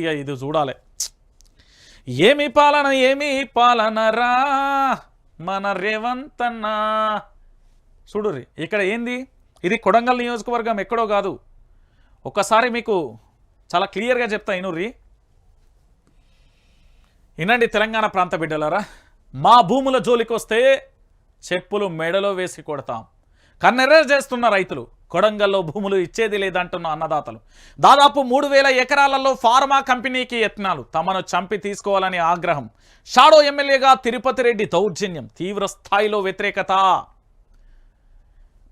ఇక ఇది చూడాలి. ఏమి పాలన ఏమి పాలనరా మన రేవంత్ అన్న చూడుర్రి ఇక్కడ ఏంది? ఇది కొడంగల్ నియోజకవర్గం ఎక్కడో కాదు. ఒక్కసారి మీకు చాలా క్లియర్గా చెప్తా ఇనుర్రి. వినండి తెలంగాణ ప్రాంత బిడ్డలారా మా భూముల జోలికి వస్తే చెప్పులు మెడలో వేసి కొడతాం. కన్నెర్ర చేస్తున్న రైతులు కొడంగల్లో భూములు ఇచ్చేది లేదంటున్న అన్నదాతలు. దాదాపు మూడు వేల ఎకరాలలో ఫార్మా కంపెనీకి యత్నాలు. తమను చంపి తీసుకోవాలని ఆగ్రహం. షాడో ఎమ్మెల్యేగా తిరుపతి రెడ్డి దౌర్జన్యం. తీవ్ర స్థాయిలో వ్యతిరేకత.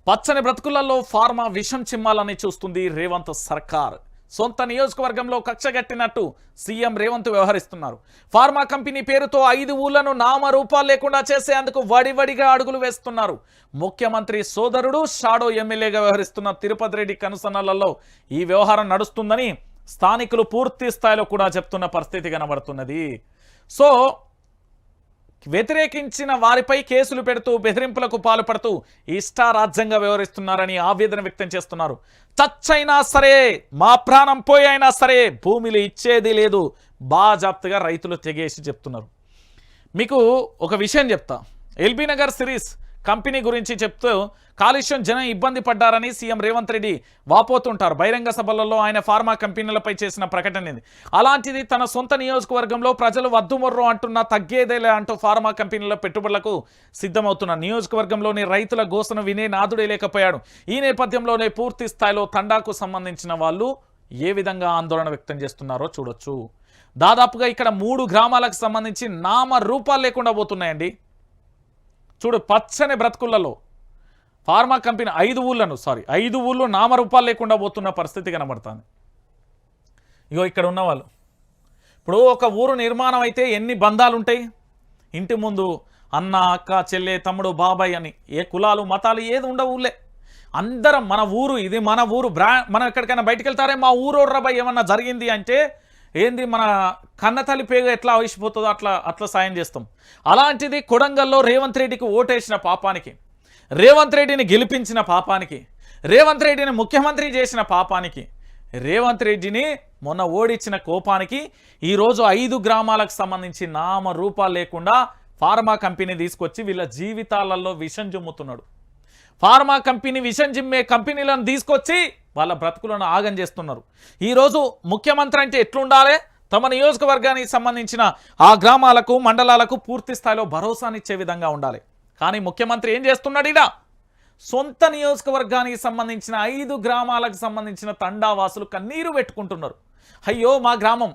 పచ్చని బ్రతుకులలో ఫార్మా విషం చిమ్మాలని చూస్తుంది రేవంత్ సర్కార్. సొంత నియోజకవర్గంలో కక్షగట్టినట్టు సీఎం రేవంత్ వ్యవహరిస్తున్నారు. ఫార్మా కంపెనీ పేరుతో ఐదు ఊళ్ళను నామరూపాలు లేకుండా చేసేందుకు వడివడిగా అడుగులు వేస్తున్నారు. ముఖ్యమంత్రి సోదరుడు షాడో ఎమ్మెల్యేగా వ్యవహరిస్తున్న తిరుపతి రెడ్డి కనుసన్నలలో ఈ వ్యవహారం నడుస్తుందని స్థానికులు పూర్తి స్థాయిలో కూడా చెప్తున్న పరిస్థితి కనబడుతున్నది. సో వ్యతిరేకించిన వారిపై కేసులు పెడుతూ బెదిరింపులకు పాల్పడుతూ ఇష్టారాజ్యంగా వ్యవహరిస్తున్నారని ఆవేదన వ్యక్తం చేస్తున్నారు. చచ్చైనా సరే మా ప్రాణం పోయైనా సరే భూమిలు ఇచ్చేది లేదు. బాజాప్తగా రైతులు తెగేసి చెప్తున్నారు. మీకు ఒక విషయం చెప్తా. ఎల్బీ నగర్ సిరీస్ కంపెనీ గురించి చెప్తూ కాలుష్యం జనం ఇబ్బంది పడ్డారని సీఎం రేవంత్ రెడ్డి వాపోతుంటారు. బహిరంగ సభలలో ఆయన ఫార్మా కంపెనీలపై చేసిన ప్రకటన అలాంటిది తన సొంత నియోజకవర్గంలో ప్రజలు వద్దుమొర్రు అంటున్న తగ్గేదేలే అంటూ ఫార్మా కంపెనీల పెట్టుబడులకు సిద్ధమవుతున్న నియోజకవర్గంలోని రైతుల గోసను వినే నాదుడే లేకపోయాడు. ఈ నేపథ్యంలోనే పూర్తి స్థాయిలో తండాకు సంబంధించిన వాళ్ళు ఏ విధంగా ఆందోళన వ్యక్తం చేస్తున్నారో చూడొచ్చు. దాదాపుగా ఇక్కడ మూడు గ్రామాలకు సంబంధించి నామ రూపాలు లేకుండా పోతున్నాయండి. చూడు పచ్చని బ్రతుకులలో ఫార్మా కంపెనీ ఐదు ఊళ్ళను సారీ ఐదు ఊళ్ళు నామరూపాలు లేకుండా పోతున్న పరిస్థితి కనబడుతుంది. ఇగో ఇక్కడ ఉన్నవాళ్ళు ఇప్పుడు ఒక ఊరు నిర్మాణం అయితే ఎన్ని బంధాలు ఉంటాయి? ఇంటి ముందు అన్న అక్క చెల్లె తమ్ముడు బాబాయ్ అని ఏ కులాలు మతాలు ఏది ఉండవు ఊళ్ళే. అందరం మన ఊరు ఇది మన ఊరు బ్రా మనం ఎక్కడికైనా బయటకు వెళ్తారే మా ఊరు రబాయ్ ఏమన్నా జరిగింది అంటే ఏంది మన కన్నతల్లి పేగ ఎట్లా ఆవిసిపోతుందో అట్లా అట్లా సాయం చేస్తాం. అలాంటిది కొడంగల్లో రేవంత్ రెడ్డికి ఓటేసిన పాపానికి రేవంత్ రెడ్డిని గెలిపించిన పాపానికి రేవంత్ రెడ్డిని ముఖ్యమంత్రి చేసిన పాపానికి రేవంత్ రెడ్డిని మొన్న ఓడిచ్చిన కోపానికి ఈరోజు ఐదు గ్రామాలకు సంబంధించి నామ రూపాలు లేకుండా ఫార్మా కంపెనీ తీసుకొచ్చి వీళ్ళ జీవితాలలో విషం జమ్ముతున్నాడు. ఫార్మా కంపెనీ విషం జిమ్మే కంపెనీలను తీసుకొచ్చి వాళ్ళ బ్రతుకులను ఆగం చేస్తున్నారు. ఈరోజు ముఖ్యమంత్రి అంటే ఎట్లుండాలి? తమ నియోజకవర్గానికి సంబంధించిన ఆ గ్రామాలకు మండలాలకు పూర్తి స్థాయిలో భరోసానిచ్చే విధంగా ఉండాలి. కానీ ముఖ్యమంత్రి ఏం చేస్తున్నాడు ఇలా సొంత నియోజకవర్గానికి సంబంధించిన ఐదు గ్రామాలకు సంబంధించిన తండావాసులు కన్నీరు పెట్టుకుంటున్నారు. అయ్యో మా గ్రామం.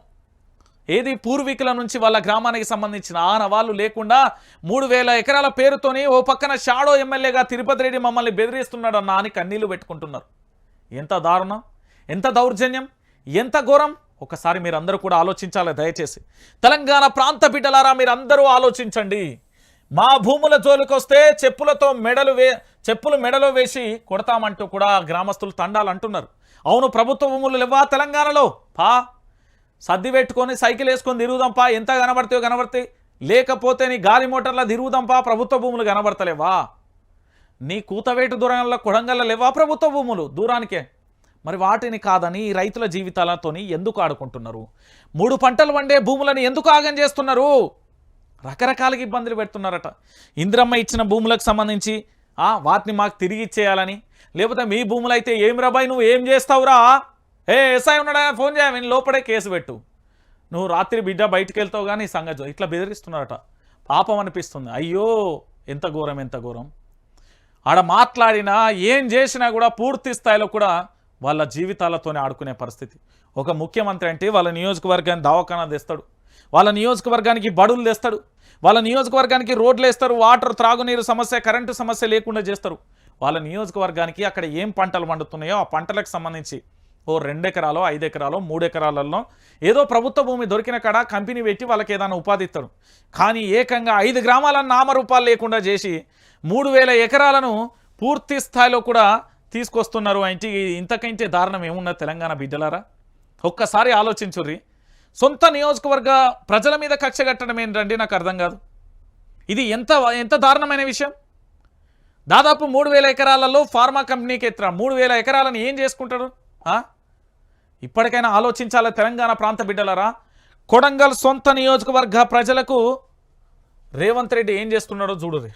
ఏది పూర్వీకుల నుంచి వాళ్ళ గ్రామానికి సంబంధించిన? ఆనవాళ్ళు లేకుండా మూడు వేల ఎకరాల పేరుతోని ఓ పక్కన షాడో ఎమ్మెల్యేగా తిరుపతి రెడ్డి మమ్మల్ని బెదిరిస్తున్నాడు అన్న అని కన్నీళ్ళు పెట్టుకుంటున్నారు. ఎంత దారుణం? ఎంత దౌర్జన్యం? ఎంత ఘోరం? ఒకసారి మీరందరూ కూడా ఆలోచించాలి దయచేసి. తెలంగాణ ప్రాంత బిడ్డలారా మీరందరూ ఆలోచించండి. మా భూముల జోలికొస్తే చెప్పులతో మెడలు వే చెప్పులు మెడలో వేసి కొడతామంటూ కూడా గ్రామస్తులు తండాలంటున్నారు అవును ప్రభుత్వ భూములు లేవా తెలంగాణలో? పా. సర్ది పెట్టుకొని సైకిల్ వేసుకొని తిరుగుదాంపా. ఎంత కనబడతాయో కనబడతాయి. లేకపోతే నీ గాలి మోటార్ల తిరుగుదాంపా. ప్రభుత్వ భూములు కనబడతలేవా? నీ కూతవేటు దూరంలో కొడంగల్ల లేవా ప్రభుత్వ భూములు? దూరానికే. మరి వాటిని కాదని ఈ రైతుల జీవితాలతోని ఎందుకు ఆడుకుంటున్నారు? మూడు పంటలు వండే భూములను ఎందుకు ఆగం చేస్తున్నారు? రకరకాలుగా ఇబ్బందులు పెడుతున్నారట. ఇంద్రమ్మ ఇచ్చిన భూములకు సంబంధించి వాటిని మాకు తిరిగి ఇచ్చేయాలని. లేకపోతే మీ భూములు అయితే ఏం రాబాయి నువ్వు ఏం చేస్తావురా? ఏ ఎస్ఐ ఉన్నాడా? ఫోన్ చేయమని లోపడే కేసు పెట్టు. నువ్వు రాత్రి బిడ్డ బయటికి వెళ్తావు కానీ సంగతి ఇట్లా బెదిరిస్తున్నారట. పాపం అనిపిస్తుంది. అయ్యో ఎంత ఘోరం ఎంత ఘోరం. ఆడ మాట్లాడినా ఏం చేసినా కూడా పూర్తి స్థాయిలో కూడా వాళ్ళ జీవితాలతోనే ఆడుకునే పరిస్థితి. ఒక ముఖ్యమంత్రి అంటే వాళ్ళ నియోజకవర్గాన్ని దవాఖానా తెస్తాడు. వాళ్ళ నియోజకవర్గానికి బడులు తెస్తాడు. వాళ్ళ నియోజకవర్గానికి రోడ్లు వేస్తారు. వాటర్ త్రాగునీరు సమస్య కరెంటు సమస్య లేకుండా చేస్తారు. వాళ్ళ నియోజకవర్గానికి అక్కడ ఏం పంటలు పండుతున్నాయో ఆ పంటలకు సంబంధించి ఓ రెండు ఎకరాలో ఐదు ఎకరాలో మూడు ఎకరాలలో ఏదో ప్రభుత్వ భూమి దొరికిన కాడ కంపెనీ పెట్టి వాళ్ళకి ఏదైనా ఉపాధి ఇస్తారు కానీ ఏకంగా ఐదు గ్రామాలను నామరూపాలు లేకుండా చేసి మూడు వేల ఎకరాలను పూర్తి స్థాయిలో కూడా తీసుకొస్తున్నారు అంటే ఇంతకంటే దారుణం ఏమున్నది తెలంగాణ బిడ్డలారా? ఒక్కసారి ఆలోచించుర్రి. సొంత నియోజకవర్గ ప్రజల మీద కక్ష కట్టడం ఏంటండి నాకు అర్థం కాదు. ఇది ఎంత ఎంత దారుణమైన విషయం? దాదాపు మూడు వేల ఎకరాలలో ఫార్మా కంపెనీకి ఎత్తరా? మూడు వేల ఎకరాలను ఏం చేసుకుంటారు? ఆ? ఇప్పటికైనా ఆలోచించాలి తెలంగాణ ప్రాంత బిడ్డలరా? కొడంగల్ సొంత నియోజకవర్గ ప్రజలకు రేవంత్ రెడ్డి ఏం చేస్తున్నాడో చూడుర్రి.